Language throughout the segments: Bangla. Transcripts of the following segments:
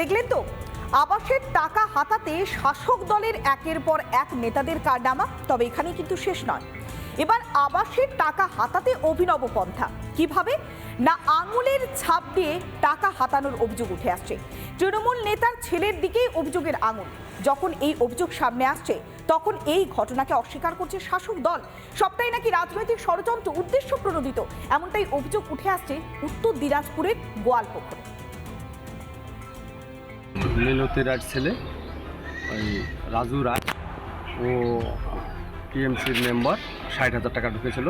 দেখলেন তো? আবাসের টাকা হাতাতে শাসক দলের একের পর এক নেতাদের কারনামা, তবে এখানে কিন্তু শেষ নয়। এবার আবাসের টাকা হাতাতে অভিনব পন্থা। কীভাবে? না আঙুলের ছাপ দিয়ে টাকা হাতানোর অভিযোগ উঠে আসছে। তৃণমূল নেতার ছেলের দিকেই অভিযোগের আঙুল। যখন এই অভিযোগ সামনে আসছে, তখন এই ঘটনাকে অস্বীকার করছে শাসক দল। সবটাই নাকি রাজনৈতিক ষড়যন্ত্র, উদ্দেশ্য প্রণোদিত। এমনটাই অভিযোগ উঠে আসছে উত্তর দিনাজপুরের গোয়ালপুকুরে মিনতি রাজ ছেলে ওই রাজু রাজ। ও টিএমসির মেম্বার ষাট হাজার টাকা ঢুকেছিল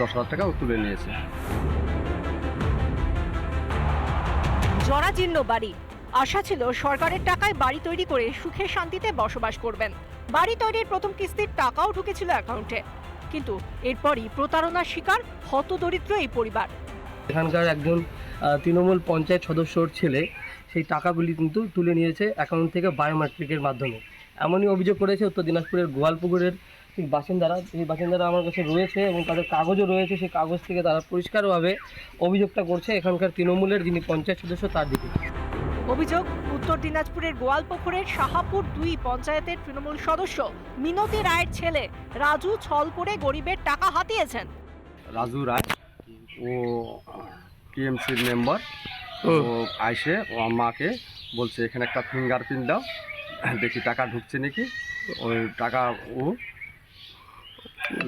দশ হাজার টাকা ও তুলে নিয়েছে। জরাজীর্ণ বাড়ি। আশা ছিল সরকারের টাকায় বাড়ি তৈরি করে সুখে শান্তিতে বসবাস করবেন। বাড়ি তৈরির প্রথম কিস্তির টাকাও ঢুকেছিল অ্যাকাউন্টে। কিন্তু এরপরই প্রতারণার শিকার হতদরিদ্র এই পরিবার। এখানকার একজন তৃণমূল পঞ্চায়েত সদস্যর ছেলে সেই টাকাগুলি কিন্তু তুলে নিয়েছে অ্যাকাউন্ট থেকে বায়োমেট্রিকের মাধ্যমে। এমনই অভিযোগ করেছে উত্তর দিনাজপুরের গোয়ালপুকুরের ঠিক বাসিন্দারা। সেই বাসিন্দারা আমার কাছে রয়েছে এবং তাদের কাগজও রয়েছে। সেই কাগজ থেকে তারা পরিষ্কারভাবে অভিযোগটা করছে এখানকার তৃণমূলের যিনি পঞ্চায়েত সদস্য তার দিকে। অভিযোগ উত্তর দিনাজপুরের গোয়ালপুকুরের শাহাপুর দুই পঞ্চায়েতের তৃণমূল সদস্য মিনতি রায়ের ছেলে রাজু ছল করে গরিবের টাকা হাতিয়েছেন। রাজু রায় ও টিএমসির মেম্বার ও। আইসে ও আমাকে বলছে এখানে একটা ফিঙ্গারপ্রিন্ট দাও। দেখি টাকা ঢুকছে নাকি? ওই টাকা ও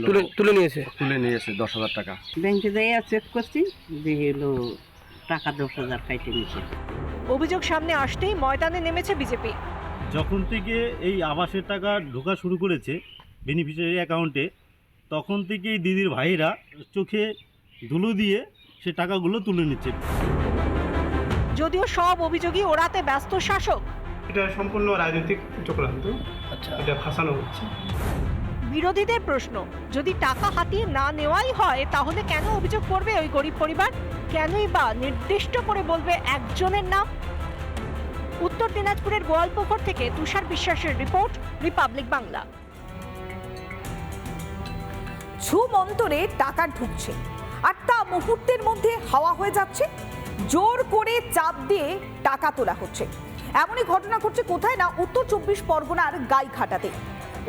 তুলে তুলে নিয়েছে? তুলে নিয়েছে দশ হাজার টাকা। ব্যাংকে যাই চেক করছি যে হলো টাকা দশ হাজার কাইটে নিচ্ছে অভিযোগ সামনে আসতেই ময়দানে নেমেছে বিজেপি। যখন থেকে এই আবাসের টাকা ঢোকা শুরু করেছে বেনিফিশিয়ারি অ্যাকাউন্টে তখন থেকেই দিদির ভাইরা চোখে ধুলো দিয়ে সে টাকাগুলো তুলে নিচ্ছে। যদিও সব অভিযোগই ওড়াতে ব্যস্ত শাসক। এটা সম্পূর্ণ রাজনৈতিক চক্রান্ত। আচ্ছা। এটা ফাঁসানো হচ্ছে। বিরোধীদের প্রশ্ন যদি টাকা হাতিয়ে না নেওয়াই হয় তাহলে কেন অভিযোগ করবে ওই গরিব পরিবার? কেনই বা নির্দিষ্ট করে বলবে একজনের নাম? উত্তর দিনাজপুরের গোয়ালপুকুর থেকে তুষার বিশ্বাসের রিপোর্ট রিপাবলিক বাংলা। ঝুম অন্তরে টাকা ঢুকছে আর তা মুহূর্তের মধ্যে হাওয়া হয়ে যাচ্ছে। জোর করে চাপ দিয়ে টাকা তোলা হচ্ছে। এমনই ঘটনা ঘটছে কোথায়? না উত্তর চব্বিশ পরগনার গাইঘাটাতে।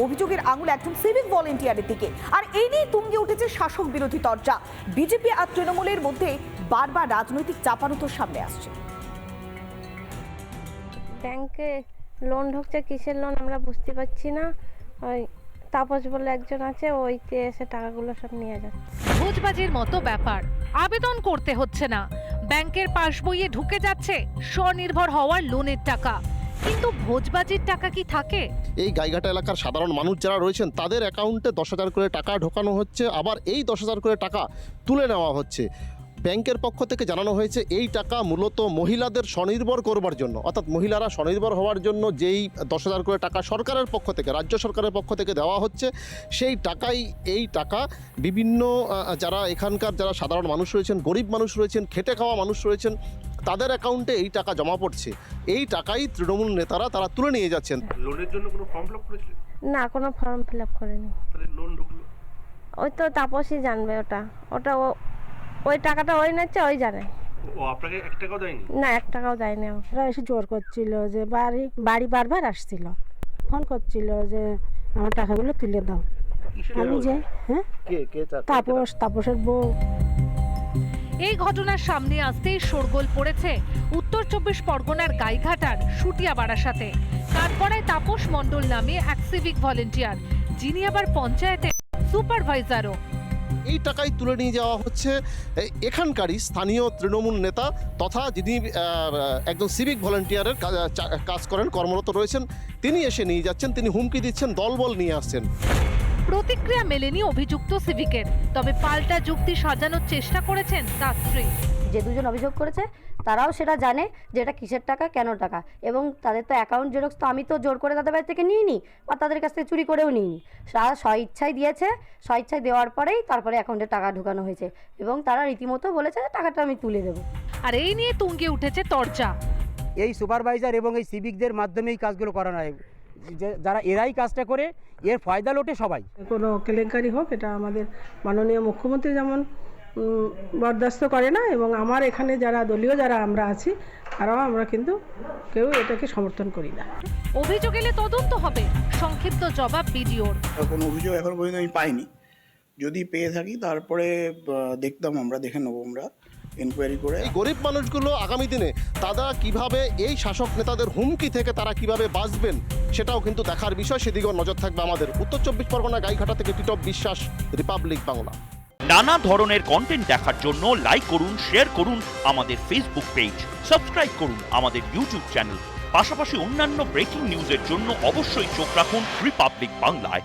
অভিযোগের আঙুল একজন সিভিক ভলেন্টিয়ারের দিকে। আর এই নিয়ে তুঙ্গে উঠেছে শাসক বিরোধী তর্জা। বিজেপি আর তৃণমূলের মধ্যে বারবার রাজনৈতিক চাপানুতোর সামনে আসছে। ব্যাংকে লোন ঢুকছে কিসের লোন আমরা বুঝতে পারছি না। ওই তাপস বলে একজন আছে ওইতে এসে টাকাগুলো সব নিয়ে যাচ্ছে। ভোজবাজির মতো ব্যাপার। আবেদন করতে হচ্ছে না। ব্যাংকের পাসবইয়ে ঢুকে যাচ্ছে স্বনির্ভর হওয়ার লোনের টাকা। কিন্তু ভোজবাজির টাকা কি থাকে? এই গাইঘাটা এলাকার সাধারণ মানুষ যারা রয়েছেন, তাদের অ্যাকাউন্টে দশ হাজার করে টাকা ঢোকানো হচ্ছে, আবার এই দশ হাজার করে টাকা তুলে নেওয়া হচ্ছে। ব্যাংকের পক্ষ থেকে জানানো হয়েছে এই টাকা মূলত মহিলাদের স্বনির্ভর করবার জন্য। অর্থাৎ মহিলারা স্বনির্ভর হওয়ার জন্য যেই দশ হাজার করে টাকা সরকারের পক্ষ থেকে রাজ্য সরকারের পক্ষ থেকে দেওয়া হচ্ছে সেই টাকাই এই টাকা বিভিন্ন যারা এখানকার যারা সাধারণ মানুষ রয়েছেন গরিব মানুষ রয়েছেন খেটে খাওয়া মানুষ রয়েছেন তাদের অ্যাকাউন্টে এই টাকা জমা পড়ছে। এই টাকাই তৃণমূল নেতারা তারা তুলে নিয়ে যাচ্ছেন। লোনের জন্য কোনো ফর্ম ফিল আপ করেছিলেন? না কোনো ফর্ম ফিল আপ করিনি। তাহলে লোন ঢুকলো? ওই তো তাপসই জানবে ওটা। ওটা ওই টাকাটা ওই নিচ্ছে ওই জানে। ও আপনাকে এক টাকাও দেয়নি? না এক টাকাও দেয়নি ওরা এসে জোর করছিল যে বাড়ি বাড়ি বারবার আসছিল। ফোন করছিল যে আমার টাকাগুলো তুলে দাও। আমি যে হ্যাঁ? কে কে তাপস তাপসের বউ। এই ঘটনার সামনে আসতেই শোরগোল পড়েছে উত্তর চব্বিশ পরগনার গাইঘাটার সুটিয়া সাথে। কাঠগড়ায় তাপস মণ্ডল নামে এক সিভিক ভলেন্টিয়ার যিনি আবার পঞ্চায়েতের সুপারভাইজারও এই টাকাই তুলে নিয়ে যাওয়া হচ্ছে। এখানকারই স্থানীয় তৃণমূল নেতা তথা যিনি একজন সিভিক ভলেন্টিয়ারের কাজ করেন, কর্মরত রয়েছেন, তিনি এসে নিয়ে যাচ্ছেন, তিনি হুমকি দিচ্ছেন, দলবল নিয়ে আসছেন। প্রতিক্রিয়া মেলেনি অভিযুক্ত সিভিকের। তবে পাল্টা যুক্তি সাজানোর চেষ্টা করেছেন তার স্ত্রী যে দুজন অভিযোগ করেছে তারাও সেটা জানে যে এটা কিসের টাকা কেন টাকা। এবং তাদের তো অ্যাকাউন্ট জেরক্স তো আমি তো জোর করে তাদের বাড়ি থেকে নিইনি বা তাদের কাছ থেকে চুরি করেও নিইনি। তারা স্ব ইচ্ছায় দিয়েছে স্ব ইচ্ছায় দেওয়ার পরেই তারপরে অ্যাকাউন্টে টাকা ঢুকানো হয়েছে। এবং তারা রীতিমতো বলেছে যে টাকাটা আমি তুলে দেবো। আর এই নিয়ে তুঙ্গে উঠেছে তর্চা এই সুপারভাইজার এবং এই সিভিকদের মাধ্যমে এই কাজগুলো করানো হয়। যারা এরাই কাজটা করে এর ফায়দা লোটে সবাই। কোনো কেলেঙ্কারি হোক এটা আমাদের মাননীয় মুখ্যমন্ত্রী যেমন বরদাস্ত করে না এবং আমার এখানে যারা দলীয় যারা আমরা আছি তারাও আমরা কিন্তু কেউ এটাকে সমর্থন করি না। অভিযোগ এলে তদন্ত হবে সংক্ষিপ্ত জবাব বিডিওর। কোনো অভিযোগ এখন পর্যন্ত আমি পাইনি। যদি পেয়ে থাকি তারপরে দেখতাম আমরা দেখে নেব আমরা এনকোয়ারি করে। এই গরিব মানুষগুলো আগামী দিনে তারা কীভাবে এই শাসক নেতাদের হুমকি থেকে তারা কীভাবে বাঁচবেন সেটাও কিন্তু দেখার বিষয়। সেদিকেও নজর থাকবে আমাদের। উত্তর চব্বিশ পরগনা, গাইঘাটা থেকে টিটপ বিশ্বাস, রিপাবলিক বাংলা। নানা ধরনের কন্টেন্ট দেখার জন্য লাইক করুন শেয়ার করুন আমাদের ফেসবুক পেজ সাবস্ক্রাইব করুন আমাদের ইউটিউব চ্যানেল পাশাপাশি অন্যান্য ব্রেকিং নিউজের জন্য অবশ্যই চোখ রাখুন রিপাবলিক বাংলায়